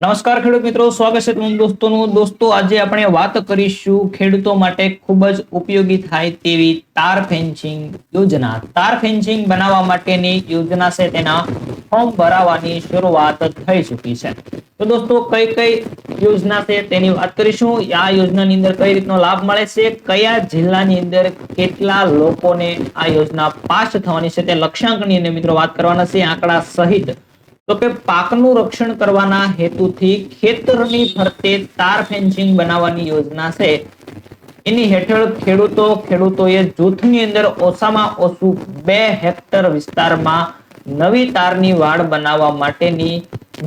નમસ્કાર ખેડૂત મિત્રો, સ્વાગત છે તમામ દોસ્તોનું. દોસ્તો, આજે આપણે વાત કરીશું ખેડૂતો માટે ખૂબ જ ઉપયોગી થાય તેવી તાર ફેન્સિંગ યોજના. તાર ફેન્સિંગ બનાવવા માટેની યોજના છે, તેના ફોર્મ ભરાવાની શરૂઆત થઈ ચૂકી છે. તો દોસ્તો, કઈ કઈ યોજના છે તેની વાત કરીશું. આ યોજનાની અંદર કઈ રીતનો લાભ મળે છે, કયા જિલ્લાની અંદર કેટલા લોકોને આ યોજના પાસ થવાની છે તે લક્ષ્યાંકની અંદર મિત્રો વાત કરવાના છે. આંકડા સહિત તો કે પાકનું રક્ષણ કરવાના હેતુથી ખેતરની ફરતે તાર ફેન્સિંગ બનાવવાની યોજના છે. એની હેઠળ ખેડૂતો, ખેડૂતોએ જૂથની અંદર ઓછામાં ઓછું બે હેક્ટર વિસ્તારમાં નવી તારની વાડ બનાવવા માટેની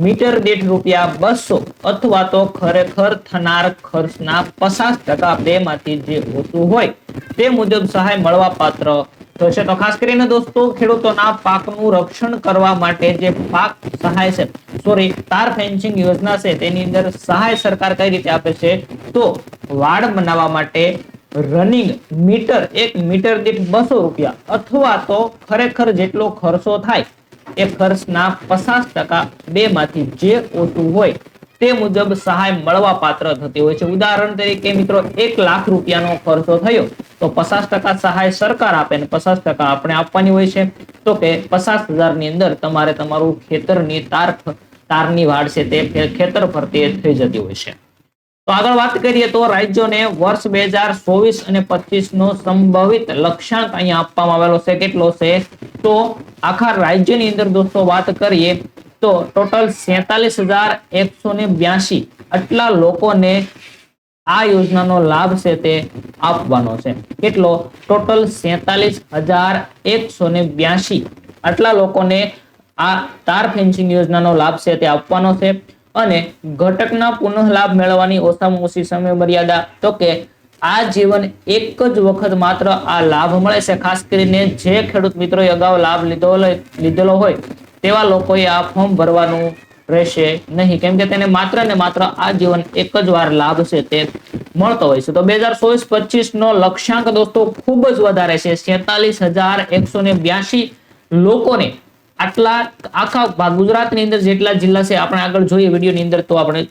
મીટર દીઠ રૂપિયા બસો અથવા તો ખરેખર થનાર ખર્ચના પચાસ ટકા બે માંથી જે ઓછું હોય, તે મુજબ સહાય મળવા પાત્ર થશે તો ખાસ કરીને દોસ્તો, ખેડૂતોના પાકનું રક્ષણ કરવા માટે જે પાક સહાય છે સોરી તાર ફેન્સિંગ યોજના છે, તેની અંદર સહાય સરકાર કઈ રીતે આપે છે, તો વાડ બનાવવા માટે રનિંગ મીટર એક મીટર દીઠ બસો રૂપિયા, અથવા તો ખરેખર જેટલો ખર્ચો થાય, એ ખર્ચના પચાસ ટકા બે માંથી જે ઓછું હોય, તે મુજબ સહાય મળવા પાત્ર થતી હોય છે. ઉદાહરણ તરીકે મિત્રો, એક લાખ રૂપિયાનો ખર્ચો થયો તો પચાસ ટકા સહાય સરકાર આપે ને પચાસ ટકા આપણે આપવાની હોય છે. તો કે પચાસ હજારની અંદર તમારે તમારું ખેતરની તાર તારની વાડ છે તે ખેતર ફરતે થઈ જતી હોય છે. તો આગળ વાત કરીએ તો રાજ્યોને વર્ષ બે હજાર ચોવીસ અને પચીસ નો સંભવિત લક્ષ્યાંક અહીંયા આપવામાં આવેલો છે. કેટલો છે? તો આખા રાજ્યની અંદર દોસ્તો વાત કરીએ તો ટોટલ સેતાલીસ હજાર એકસો ને બ્યાસી. આટલા લોકોને આ યોજનાનો લાભ છે તે આપવાનો છે. કેટલો? ટોટલ સેતાલીસ હજાર એકસો ને આટલા લોકોને આ તાર ફેન્સિંગ યોજનાનો લાભ છે તે આપવાનો છે. અને ઘટકના પુનઃ લાભ મેળવવાની ઓછામાં ઓછી સમય મર્યાદા, તો કે આ જીવન એક જ વખત માત્ર આ લાભ મળે છે. ખાસ કરીને જે ખેડૂત મિત્રોએ અગાઉ લાભ લીધો લીધેલો હોય, તેવા લોકોએ આ ફોર્મ ભરવાનું રહેશે નહીં. કેમ કે તેને માત્ર ને માત્ર આ જીવન એક જ વાર લાભ છે તે મળતો હોય છે. તો બે હજાર ચોવીસ પચીસ નો લક્ષ્યાંક દોસ્તો ખૂબ જ વધારે છે. સેતાલીસ હજાર એકસો ને બ્યાસી લોકોને આટલા આખા ગુજરાતની અંદર જેટલા જિલ્લા છે, આપણે આગળ જોઈએ વિડીયોની અંદર, તો આપણે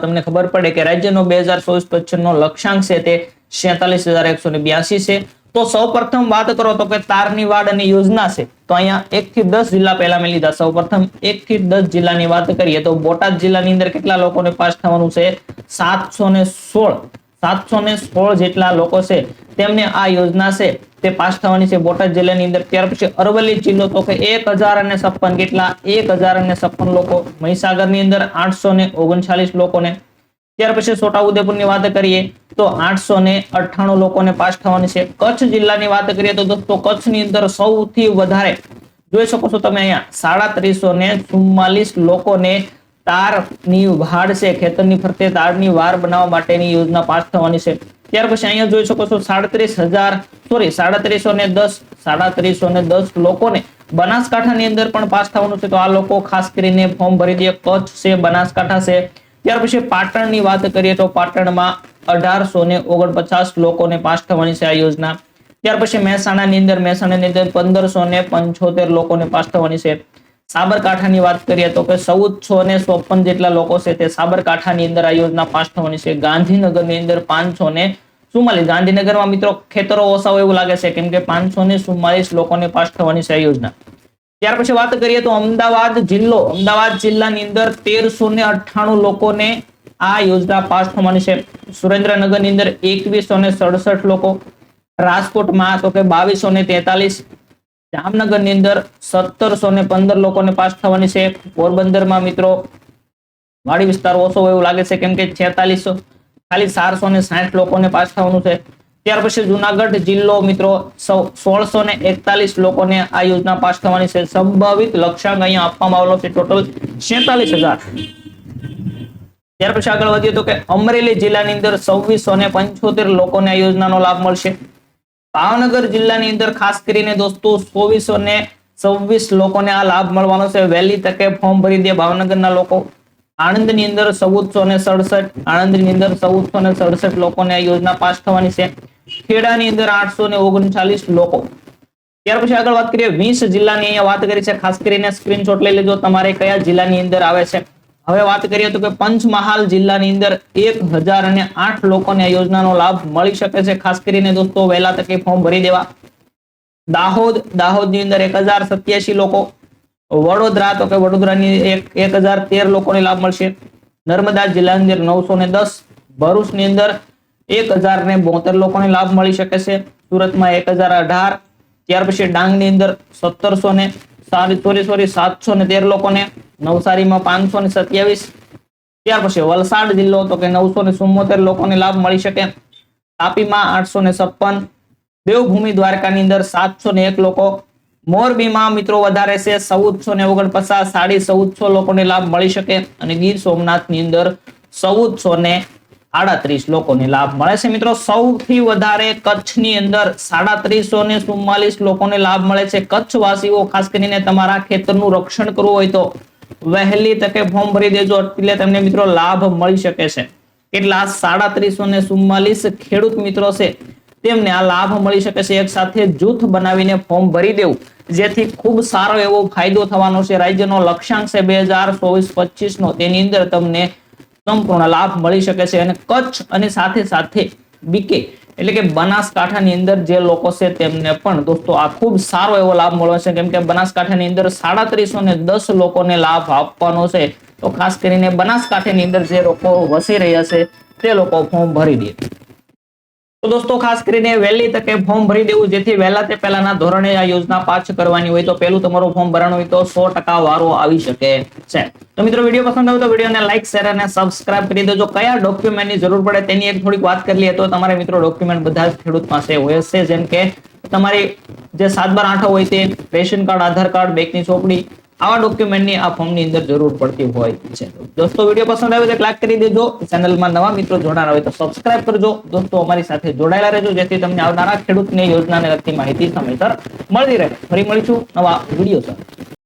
તમને ખબર પડે કે રાજ્યનો બે હજાર ચોવીસ પચીસ નો લક્ષ્યાંક છે તે સેતાલીસ હજાર એકસો ને બ્યાસી છે. તો સૌ પ્રથમ વાત કરો તો કે તારની વાડ અને યોજના છે. તો અહીંયા એક થી દસ જિલ્લા પહેલા મેં લીધા. સૌ પ્રથમ એક થી દસ જિલ્લાની વાત કરીએ તો બોટાદ જિલ્લાની અંદર કેટલા લોકોને પાસ થવાનું છે? સાતસો ને સોળ. સાતસો ને સોળ જેટલા લોકો છે તેમને આ યોજના છે તે પાસ થવાની છે બોટાદ જિલ્લાની અંદર. ત્યાર પછી અરવલ્લી જિલ્લો તો કે એક હજાર અને છપ્પન. કેટલા? એક હજાર અને છપ્પન લોકો મહીસાગરની અંદર આઠસો ને ઓગણચાલીસ લોકોને ત્યાર પછી છોટાઉદેપુરની વાત કરીએ તો આઠસો ને અઠ્ઠાણું લોકોને પાસ થવાની છે. કચ્છ જિલ્લાની વાત કરીએ તો દોસ્તો કચ્છની અંદર સૌથી વધારે જોઈ શકો છો તમે અહીંયા સાડત્રીસો ને ચુમ્માલીસ લોકોને તારની વાડ છે, ખેતરની ફરતે તારની વાર બનાવવા માટેની યોજના પાસ થવાની છે. ત્યાર પછી અહીંયા જોઈ શકો છો સાડત્રીસ હજાર સોરી સાડત્રીસો ને દસ, સાડત્રીસો ને દસ લોકોને બનાસકાંઠાની અંદર પણ પાસ થવાનું છે. તો આ લોકો ખાસ કરીને ફોર્મ ભરી દે, કચ્છ છે, બનાસકાંઠા છે ત્યાર પછી પાટણની વાત કરીએ તો પાટણમાં અઢારસો ને ઓગણપચાસ લોકોને પાસ થવાની છે આ યોજના. ત્યાર પછી મહેસાણાની અંદર મહેસાણાની અંદર પંદરસો ને પંચોતેર લોકોને પાસ થવાની છે. સાબરકાંઠાની વાત કરીએ તો કે ચૌદસો ને ચોપન જેટલા લોકો છે તે સાબરકાંઠાની અંદર આ યોજના પાસ થવાની છે. ગાંધીનગરની અંદર પાંચસો ને ચુમ્માલીસ. ગાંધીનગરમાં મિત્રો ખેતરો ઓછા હોય એવું લાગે છે, કેમ કે પાંચસો ને ચુમ્માલીસ લોકોને પાસ થવાની છે આ યોજના. ત્યાર પછી વાત કરીએ તો અમદાવાદ જિલ્લો. અમદાવાદ જિલ્લાની અંદર તેરસો ને અઠ્ઠાણું લોકોને આ યોજના પાસ થવાની છે. સુરેન્દ્રનગરની અંદર એકવીસો ને સડસઠ લોકો. રાજકોટમાં તો કે બાવીસો ને તેતાલીસ. જામનગરની અંદર સત્તરસો ને પંદર લોકોને પાસ થવાની છે. પોરબંદરમાં મિત્રો વાડી વિસ્તાર ઓછો એવું લાગે છે, કેમ કે છેતાલીસો, ખાલી ચારસો ને સાઠ લોકોને પાસ થવાનું છે. ત્યાર પછી જુનાગઢ જિલ્લો મિત્રો સોળસો ને એકતાલીસ લોકોને આ યોજના પાસ થવાની છે. સંભવિત લક્ષ્યાંક અહીંયા આપવામાં આવેલો છે. ટોટલ છેતાલીસ હજાર. ત્યાર પછી આગળ વધીએ તો કે અમરેલી જિલ્લાની અંદર છવ્વીસો ને પંચોતેર લોકોને આ યોજનાનો લાભ મળશે. ભાવનગર જિલ્લાની અંદર ખાસ કરીને દોસ્તો, ચોવીસો ને છવ્વીસ લોકોને આ લાભ મળવાનો છે. વહેલી તકે ફોર્મ ભરી દે ભાવનગરના લોકો. આણંદની અંદર ચૌદસો ને સડસઠ, આણંદની અંદર ચૌદસો ને સડસઠ લોકોને આ યોજના પાસ થવાની છે. ખેડાની અંદર આઠસો ને ઓગણચાલીસ લોકો. ત્યાર પછી આગળ વાત કરીએ વીસ જિલ્લાની અહીંયા વાત કરી છે. ખાસ કરીને સ્ક્રીનશોટ લઈ લેજો. તમારે કયા જિલ્લાની અંદર આવે છે? હવે વાત કરીએ તો કે પંચમહાલ જિલ્લાની અંદર એક હજાર અને આઠ લોકોને આ યોજનાનો લાભ મળી શકે છે. ખાસ કરીને દોસ્તો, વહેલા તકે ફોર્મ ભરી દેવા. દાહોદ, દાહોદની અંદર એક હજાર સત્યાસી લોકો. વડોદરા તો કે વડોદરાની એક એક હજાર તેર લોકોને લાભ મળશે. નર્મદા જિલ્લાની અંદર નવસો ને દસ. ભરૂચની અંદર એક હજાર ને બોતેર લોકોને લાભ મળી શકે છે. સુરતમાં એક હજાર અઢાર, ત્યાર પછી ડાંગની અંદર સત્તરસો ને સોરી સોરી, સાતસો ને તેર લોકોને, નવસારીમાં પાંચસો ને સત્યાવીસ, ત્યાર પછી વલસાડ જિલ્લો તો કે નવસો ને ચુમ્મોતેર લોકોને લાભ મળી શકે. તાપીમાં આઠસો ને છપ્પન, દેવભૂમિ દ્વારકાની અંદર સાતસો ને એક લોકો, મોરબીમાં મિત્રો વધારે છે, ચૌદસો ને ઓગણપચાસ, સાડી ચૌદસો લોકોને લાભ મળી શકે. અને ગીર સોમનાથની અંદર ચૌદસો ને આડત્રીસ લોકોને લાભ મળે છે. મિત્રો, સૌથી વધારે કચ્છની અંદર સાડત્રીસો ને ચુમ્માલીસ લોકોને લાભ મળે છે. કચ્છવાસીઓ, ખાસ કરીને તમારા ખેતરનું રક્ષણ કરવું હોય તો વહેલી તકે ફોર્મ ભરી દેજો, એટલે તમને મિત્રો લાભ મળી શકે છે. કેટલા? સાડત્રીસો ને ચુમ્માલીસ ખેડૂત મિત્રો છે. તેમને આ લાભ મળી શકે છે. એક સાથે જૂથ બનાવીને ફોર્મ ભરી દેવું. જેથી ખૂબ સારો એવો ફાયદો થવાનો છે. રાજ્યનો લક્ષ્યાંક છે બે હજાર ચોવીસ પચીસ નો તેની અંદર તમને સંપૂર્ણ લાભ મળી શકે છે અને કચ્છ અને સાથે સાથે બીકે એટલે કે બનાસકાંઠાની અંદર જે લોકો છે તેમને પણ દોસ્તો આ ખૂબ સારો એવો લાભ મળ્યો છે. કેમ કે બનાસકાંઠાની અંદર સાડાત્રીસો ને દસ લોકોને લાભ આપવાનો છે. તો ખાસ કરીને બનાસકાંઠાની અંદર જે લોકો વસી રહ્યા છે, તે લોકો ફોર્મ ભરી દે. તો દોસ્તો, ખાસ કરીને વહેલી તકે ફોર્મ ભરી દેવું, જેથી વહેલા તે પહેલાના ધોરણે આ યોજના પાછ કરવાની હોય. તો પહેલું તમારું ફોર્મ ભરવાનું હોય તો સો ટકા વારો આવી શકે છે. તો મિત્રો, વીડિયો પસંદ આવે તો વિડીયોને લાઈક, શેર અને સબસ્ક્રાઇબ કરી દેજો. કયા ડોક્યુમેન્ટની જરૂર પડે તેની એક થોડીક વાત કરી લઈએ તો તમારે મિત્રો ડોક્યુમેન્ટ બધા જ ખેડૂત પાસે હોય છે જેમ કે તમારી જે સાત બાર આઠ હોય તે રેશન કાર્ડ, આધાર કાર્ડ, બેંકની ચોપડી આવા ડોક્યુમેન્ટની આ ફોર્મની અંદર જરૂર પડતી હોય છે. દોસ્તો, વીડિયો પસંદ આવે તો લાઈક કરી દેજો. ચેનલમાં નવા મિત્રો જોડાના હોય તો સબસ્ક્રાઇબ કરજો. દોસ્તો, અમારી સાથે જોડાયેલા રહેજો, જેથી તમને આવનારા ખેડૂતની યોજનાને લગતી માહિતી સમયસર મળતી રહે. ફરી મળીશું નવા વીડિયો સાથે.